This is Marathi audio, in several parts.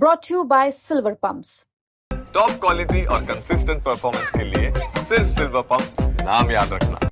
brought to you by Silver Pumps. Top quality और कंसिस्टेंट परफॉर्मेंस के लिए सिर्फ सिल्वर पंप नाम याद रखना।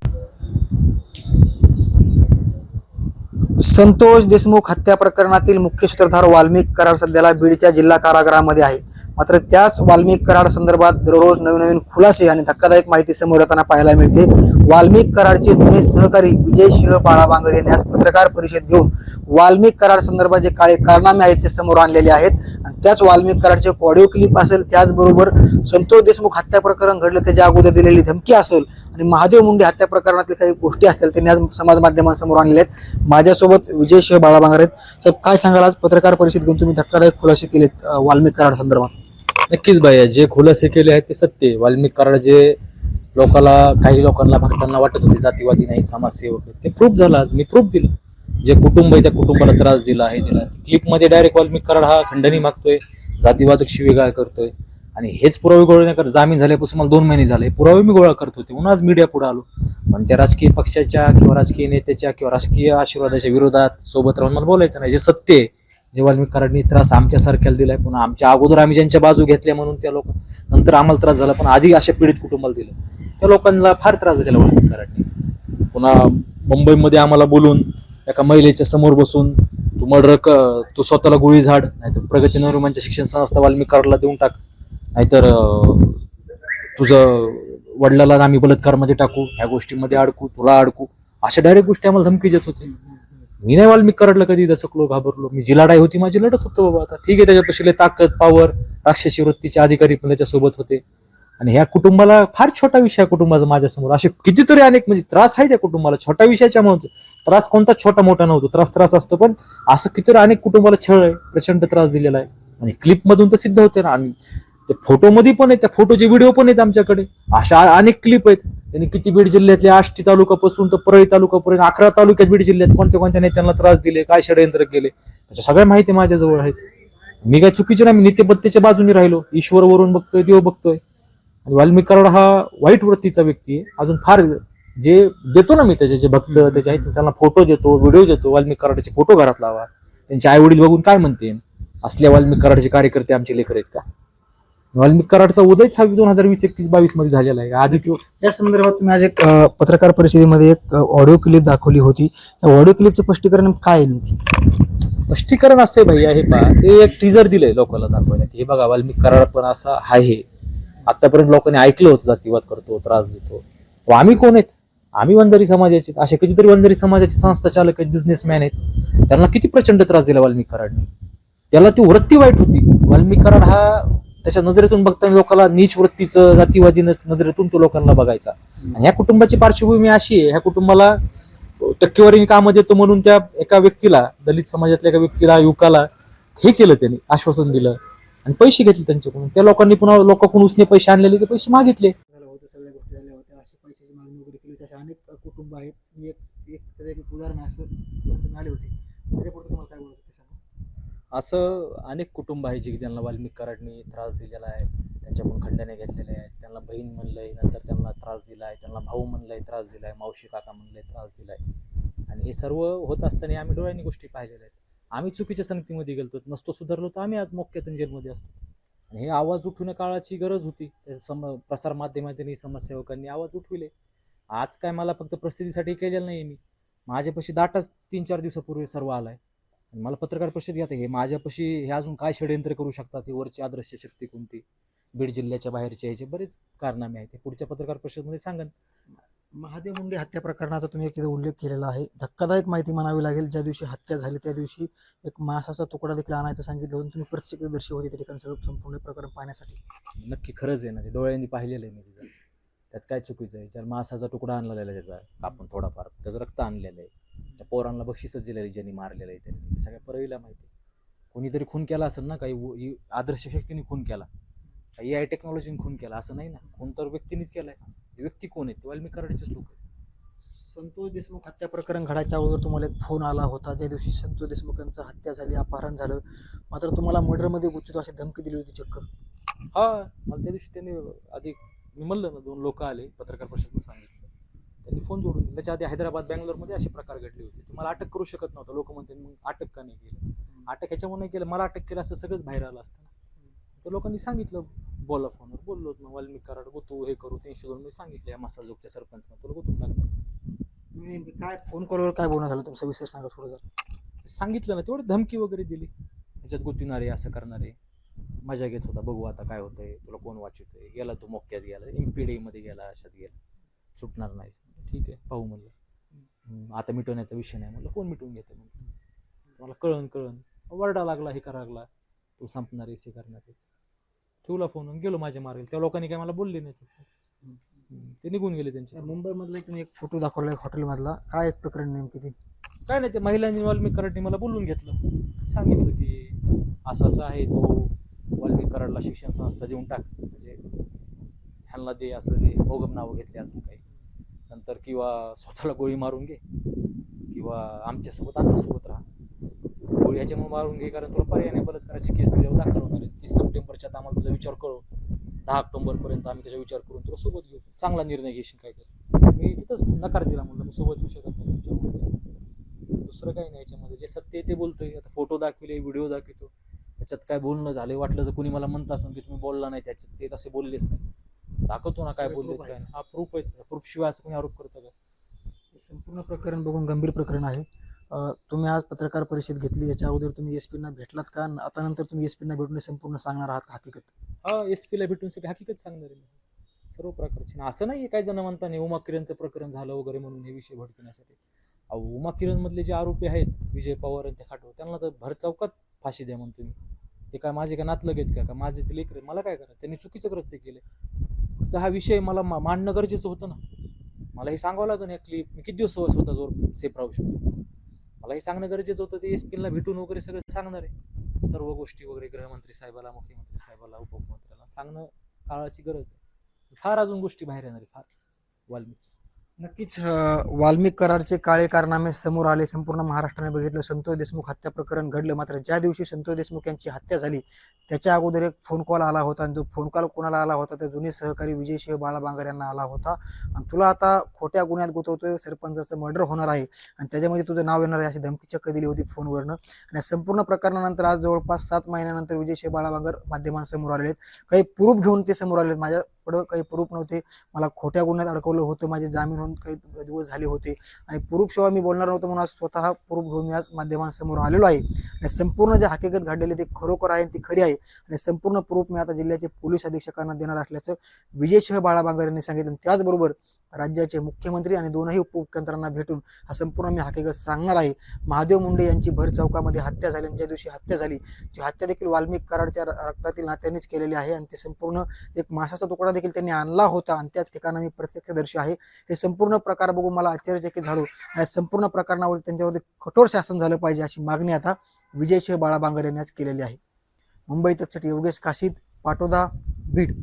संतोष देशमुख हत्या प्रकरणातील मुख्य सूत्रधार वाल्मिक कराड सध्याला बीडच्या जिल्हा कारागृहामध्ये आहे. मात्र त्याच वाल्मिक कराड संदर्भात दररोज नवीन नवीन खुलासे आणि धक्कादायक माहिती समोर येताना पाहायला मिळते. वाल्मिक कराडचे जुने सहकारी विजय सिंह बाळाबांगर यांनी आज पत्रकार परिषद घेऊन वाल्मिक कराड संदर्भात जे काळे कारनामे आहेत ते समोर आणलेले आहेत. आणि त्याच वाल्मिक कराडचे ऑडिओ क्लिप असेल त्याचबरोबर संतोष देशमुख हत्या प्रकरण घडलं त्याच्या अगोदर दिलेली धमकी असेल आणि महादेव मुंडे हत्या प्रकरणातील काही गोष्टी असतील त्यांनी आज समाज माध्यमांसमोर आणलेल्या आहेत. माझ्यासोबत विजय शिव बाळाबांगर आहेत. साहेब काय सांगाल आज पत्रकार परिषद घेऊन? तुम्ही धक्कादायक खुलासे केलेत वाल्मिक कराड संदर्भात. नक्कीच भाई जे खुलासे केले आहेत ते सत्य वाल्मिक कराड जे लोकाला काही लोकांना भक्तांना वाटत होते जातीवादी नाही समाजसेवक ते प्रूफ झालं आज. मी प्रूफ दिलं. जे कुटुंब आहे त्या कुटुंबाला त्रास दिला आहे दिला. क्लिपमध्ये डायरेक्ट वाल्मिक कराड हा खंडणी मागतोय. जातीवादक शिवेगाळ करतोय. आणि हेच पुरावे गोळा नाही करत. जामीन झाल्यापासून मला दोन महिने झाले. पुरावे मी गोळा करत होते. म्हणून आज मीडिया पुढे आलो. पण त्या राजकीय पक्षाच्या किंवा राजकीय नेत्याच्या किंवा राजकीय आशीर्वादाच्या विरोधात सोबत राहून मला बोलायचं नाही. जे सत्य आहे जे वाल्मिककरांनी त्रास आमच्या सारख्याला दिलाय पुन्हा आमच्या अगोदर आम्ही ज्यांच्या बाजू घेतल्या म्हणून त्या लोक नंतर आम्हाला त्रास झाला पण आधी अशा पीडित कुटुंबाला दिलं. त्या लोकांना फार त्रास दिला वाल्मिक पुन्हा मुंबईमध्ये आम्हाला बोलून एका महिलेच्या समोर बसून तू मर्डर क तू स्वतःला गोळी झाड नाहीतर प्रगती नवरुमांच्या शिक्षण संस्था वाल्मिक देऊन टाक. नाहीतर तुझं वडिलाला आम्ही बलात्कारमध्ये टाकू ह्या गोष्टीमध्ये अडकू तुला अडकू. अशा डायरेक्ट गोष्टी आम्हाला धमकी देत होते. मी नाही वाल्मिक करडलं कधी दचकलो घाबरलो. मी जी लढाई होती माझी लढत होतो बाबा आता. ठीक आहे त्याच्यापेक्षा ताकद पावर राक्षसी वृत्तीचे अधिकारी पण त्याच्यासोबत होते. आणि ह्या कुटुंबाला फार छोटा विषय कुटुंबाचा माझ्यासमोर. असे कितीतरी अनेक म्हणजे त्रास आहे त्या कुटुंबाला. छोट्या विषयाच्या म्हणतो त्रास कोणता छोटा मोठा नव्हतो. त्रास त्रास असतो पण असं कितीतरी अनेक कुटुंबाला छळ आहे प्रचंड त्रास दिलेला आहे. आणि क्लिप मधून तर सिद्ध होते ना. आणि ते फोटोमध्ये पण आहेत त्या फोटोचे व्हिडिओ पण आहेत आमच्याकडे. अशा अनेक क्लिप आहेत. त्यांनी किती बीड जिल्ह्यातल्या आष्टी तालुक्यापासून तर परळी तालुकापर्यंत अकरा तालुक्यात बीड जिल्ह्यात कोणत्या कोणत्या नेत्यांना त्रास दिले काय षडयंत्र केले त्याच्या सगळ्या माहिती माझ्याजवळ आहेत. मी काय चुकीचे नाही मी नित्यपत्तेच्या बाजूने राहिलो. ईश्वर वरून बघतोय देव बघतोय. आणि वाल्मिक कराड हा वाईट वृत्तीचा व्यक्ती आहे. अजून फार जे देतो ना मी त्याचे जे भक्त त्याचे आहेत त्यांना फोटो देतो व्हिडिओ देतो. वाल्मिक कराडाचे फोटो घरात लावा. त्यांचे आई वडील बघून काय म्हणते असल्या वाल्मिक कराडाचे कार्यकर्ते आमचे लेकर आहेत का? वाल्मिक कराडचा उदयच हा दोन हजार वीस एकवीस बावीसमध्ये झालेला आहे. आधी या संदर्भात तुम्ही आज एक अं, पत्रकार परिषदेमध्ये एक ऑडिओ क्लिप दाखवली होती. या ऑडिओ क्लिपचं स्पष्टीकरण काय आहे नेमकी? स्पष्टीकरण असं आहे भैया हे पहा ते एक टीजर दिलंय लोकांना दाखवायला की हे बघा वाल्मिक कराड पण असा आहे. आतापर्यंत लोकांनी ऐकलं होतं जातीवाद करतो त्रास देतो. व आम्ही कोण आहेत? आम्ही वंजारी समाजाचे. असे कितीतरी वंजारी समाजाचे संस्था चालक आहेत बिझनेसमॅन आहेत. त्यांना किती प्रचंड त्रास दिला वाल्मिक कराडने? त्याला ती वृत्ती वाईट होती. वाल्मिक कराड हा त्याच्या नजरेतून बघताना लोकांना नीच वृत्तीचं जातीवादी नज- नजरेतून तो लोकांना बघायचा. आणि ह्या कुटुंबाची पार्श्वभूमी अशी आहे ह्या कुटुंबाला टक्केवारी कामं देतो म्हणून त्या एका व्यक्तीला दलित समाजातल्या एका व्यक्तीला युवकाला हे केलं त्यांनी आश्वासन दिलं आणि पैसे घेतले त्यांच्याकडून. त्या लोकांनी पुन्हा लोकांकडून उसने पैसे आणलेले ते पैसे मागितले. सगळ्या गोष्टी झाल्या होत्या अशी पैशाची मागणी वगैरे केली तसे अनेक कुटुंब आहेत. मी एक उदाहरण असं आले होते. त्याच्यापुढे तुम्हाला काय बोलत असं अनेक कुटुंब आहे जे की त्यांना वाल्मिक कराडनी त्रास दिलेला आहे. त्यांच्याकडून खंडने घेतलेले आहेत. त्यांना बहीण म्हणलं आहे नंतर त्यांना त्रास दिला आहे त्यांना भाऊ म्हणलंय त्रास दिला आहे मावशी काका म्हणलं आहे त्रास दिलाय. आणि हे सर्व होत असताना आम्ही डोळ्यांनी गोष्टी पाहिलेल्या आहेत. आम्ही चुकीच्या संगतीमध्ये गेलो नसतो सुधारलो तर आम्ही आज मोक्यातून जेलमध्ये असतो. आणि हे आवाज उठवणं काळाची गरज होती. त्या सम प्रसार माध्यमांनी समाजसेवकांनी आवाज उठविले. आज काय मला फक्त प्रसिद्धीसाठी केलेलं नाही मी. माझ्यापाशी दाटच तीन चार दिवसापूर्वी सर्व आलाय. आणि मला पत्रकार परिषद घ्या हे माझ्यापाशी हे अजून काय षडयंत्र करू शकतात? हे वरची आदर्श शक्ती कोणती? बीड जिल्ह्याच्या बाहेरचे ह्याचे बरेच कारनामे आहेत ते पुढच्या पत्रकार परिषदमध्ये सांगन. महादेव मुंडे हत्या प्रकरणाचा तुम्ही एक तिथे उल्लेख केलेला आहे. धक्कादायक माहिती म्हणावी लागेल ज्या दिवशी हत्या झाली त्या दिवशी एक मासाचा तुकडा देखील आणायचं सांगितलं होतं तुम्ही प्रत्यक्षदर्शी होते त्या ठिकाणी सगळं संपूर्ण प्रकरण पाहण्यासाठी. नक्की खरंच आहे ना ते डोळ्यांनी पाहिलेलं आहे मी तिथं. त्यात काय चुकीचं आहे? ज्याला मासाचा तुकडा आणलेला आहे त्याचा कापून थोडाफार त्याचं रक्त आणलेलं आहे. पोरांना बक्षीसच दिलेलं आहे ज्यांनी मारलेलं आहे त्यांनी. ते सगळ्या परळीला माहिती आहे. कोणीतरी खून केला असेल ना काही आदर्श शक्तीने खून केला. काही आय टेक्नॉलॉजीने खून केला असं नाही ना. खून तर व्यक्तीनेच केलाय. ते व्यक्ती कोण आहेत? ते वाल्मिक कराडचेच लोक आहेत. संतोष देशमुख हत्या प्रकरण घडायच्या अगोदर तुम्हाला एक फोन आला होता. ज्या दिवशी संतोष देशमुख यांचं हत्या झाली अपहरण झालं. मात्र तुम्हाला मर्डरमध्ये गुंतवतो अशी धमकी दिली होती चक्क. हा मला त्या दिवशी त्यांनी आधी मी म्हणलं ना दोन लोक आले पत्रकार परिषदेत सांगितलं. त्यांनी फोन जोडून दिला. त्याच्या आधी हैदराबाद बँगलोरमध्ये असे प्रकार घडले होते. तुम्हाला अटक करू शकत नव्हतं. लोक म्हणते मग अटक का नाही केली? अटक ह्याच्यामुळे नाही केलं. मला अटक केलं असं सगळंच बाहेर आलं असतं ना. तर लोकांनी सांगितलं बोला फोनवर. बोललो मग वाल्मिक कराड गोतू हे करू. तीनशे दोन मी सांगितलं या मसाजोगच्या सरपंच तुला गोतून नेमकी काय फोन कॉलवर काय बोलणं झालं? तुमचा विषय सांगा थोडं जर. सांगितलं ना तेवढी धमकी वगैरे दिली. ह्याच्यात गुंतणारे असं करणारे मजा घेत होता. बघू आता काय होतंय तुला कोण वाचवतंय? गेला तो मोक्यात गेला एममध्ये गेला अशात गेला. सुटणार नाहीस ठीक आहे पाहू म्हणलं. आता मिटवण्याचा विषय नाही म्हणलं. कोण मिटवून घेते म्हणलं? मला कळण कळण वरडा लागला हे करा लागला. तू संपणार हे करणार आहेस. ठेवला फोन गेलो माझ्या मारेल त्या लोकांनी काय मला बोलले नाही फक्त. ते निघून गेले त्यांचे. मुंबईमधला तुम्ही एक फोटो दाखवला एक हॉटेलमधला काय एक प्रकरण नेमकी ती? काय नाही ते महिलांनी वाल्मिक कराडने मला बोलून घेतलं. सांगितलं की असं असं आहे तो वाल्मिक कराडला शिक्षण संस्था देऊन टाक. म्हणजे ह्यांना दे असं दे. मोगम नावं घेतली अजून काही. नंतर किंवा स्वतःला गोळी मारून घे. किंवा आमच्यासोबत अन्नासोबत राहा. गोळी ह्याच्यामुळे मारून घे कारण तुला पर्याय नाही. बलात्काराची केस तुझ्यावर दाखल होणार आहे. तीस सप्टेंबरच्या आत आम्हाला तुझा विचार करू दहा ऑक्टोबरपर्यंत आम्ही त्याचा विचार करून तुला सोबत घेऊ. चांगला निर्णय घेशील काय तर. मी तिथंच नकार दिला म्हणलं मी सोबत घेऊ शकत नाही तुमच्याबरोबर असं दुसरं काही नाही याच्यामध्ये. जे सत्य ते बोलतोय. आता फोटो दाखविले व्हिडिओ दाखवतो. त्याच्यात काय बोलणं झालं वाटलं तर कुणी मला म्हणत असेल की तुम्ही बोलला नाही त्याच्यात. ते तसे बोललेच नाही. दाखवतो ना काय बोलले. काय. हा प्रूफ आहे. प्रूफ शिवाय असं कोणी आरोप करतं का? हे संपूर्ण प्रकरण बघून गंभीर प्रकरण आहे. अं, तुम्ही आज पत्रकार परिषद घेतली याच्या अगोदर तुम्ही एस पीना भेटलात का? न आता नंतर तुम्ही एस पीना भेटून हे संपूर्ण सांगणार आहात हकीकत. हा एस पीला भेटूनसाठी हकीकत सांगणार आहे मी. सर्व प्रकारचे. आणि असं नाही काही जण म्हणता नाही उमा किरणचं प्रकरण झालं वगैरे म्हणून हे विषय भडकण्यासाठी. अहो उमा किरण मधले जे आरोपी आहेत विजय पवार आणि ते खाटो त्यांना तर भर चौकात फाशी द्या म्हणतो मी. ते काय माझे काय नातलग आहेत का? का माझे ते लेकर मला काय करा? त्यांनी चुकीचं कृत्य केले. तर हा विषय मला मा- मांडणं गरजेचं होतं ना. मला हे सांगावं लागेल या क्लिप मी किती दिवस स्वतः जोर सेफ राहू शकतो? मला हे सांगणं गरजेचं होतं ते एस पीला भेटून वगैरे सगळं सांगणार आहे. सर्व गोष्टी वगैरे गृहमंत्री साहेबाला मुख्यमंत्री साहेबाला उपमुख्यमंत्र्याला सांगणं काळाची गरज आहे. फार अजून गोष्टी बाहेर येणार आहे फार. वाल्मिकी. नक्कीच वाल्मिक करारचे काळे कारनामे समोर आले. संपूर्ण महाराष्ट्राने बघितलं. संतोष देशमुख हत्या प्रकरण घडलं. मात्र ज्या दिवशी संतोष देशमुख यांची हत्या झाली त्याच्या अगोदर एक फोन कॉल आला होता आणि जो फोन कॉल कोणाला आला होता त्या जुने सहकारी विजयशिव बाळा बांगर यांना आला होता. आणि तुला आता खोट्या गुन्ह्यात गुतवतोय सरपंचाचं मर्डर होणार आहे आणि त्याच्यामध्ये तुझं नाव येणार आहे अशी धमकी चक्क दिली होती फोनवरनं आणि संपूर्ण प्रकरणानंतर आज जवळपास सात महिन्यानंतर विजयशिव बाळाबांगर माध्यमांसमोर आले आहेत. काही प्रूफ घेऊन ते समोर आलेत माझ्याकडं काही प्रूफ नव्हते. मला खोट्या गुन्ह्यात अडकवलं होतं. माझे जामीन होऊन काही दिवस झाले होते. आणि प्रूफशिवाय मी बोलणार नव्हतो म्हणून आज स्वतः प्रूफ घेऊन मी आज माध्यमांसमोर आलेलो आहे. आणि संपूर्ण जे हकीकत घडलेली ते खरोखर आहे आणि ती खरी आहे. आणि संपूर्ण प्रूफ मी आता जिल्ह्याचे पोलीस अधीक्षकांना देणार असल्याचं विजयशिव बाळा बांगर यांनी सांगितलं. आणि त्याचबरोबर राज्याचे मुख्यमंत्री आणि दोनही उपमुख्यमंत्र्यांना भेटून हा संपूर्ण मी हकीकत सांगणार आहे. महादेव मुंडे यांची भर चौकामध्ये हत्या झाली ज्या दिवशी हत्या झाली ती हत्या देखील वाल्मिक कराडच्या र- रक्तातील नात्यानेच केलेली आहे. आणि ते संपूर्ण एक मासाचा तुकडा देखील त्यांनी आणला होता आणि त्याच ठिकाणी मी प्रत्यक्षदर्शी आहे. हे संपूर्ण प्रकार बघून मला आश्चर्यचकित झालो. आणि संपूर्ण प्रकरणावर त्यांच्यावरती कठोर शासन झालं पाहिजे अशी मागणी आता विजयशिव बाळा बांगर यांनी आज केलेली आहे. मुंबई तकसाठी योगेश काशीद पाटोदा बीड.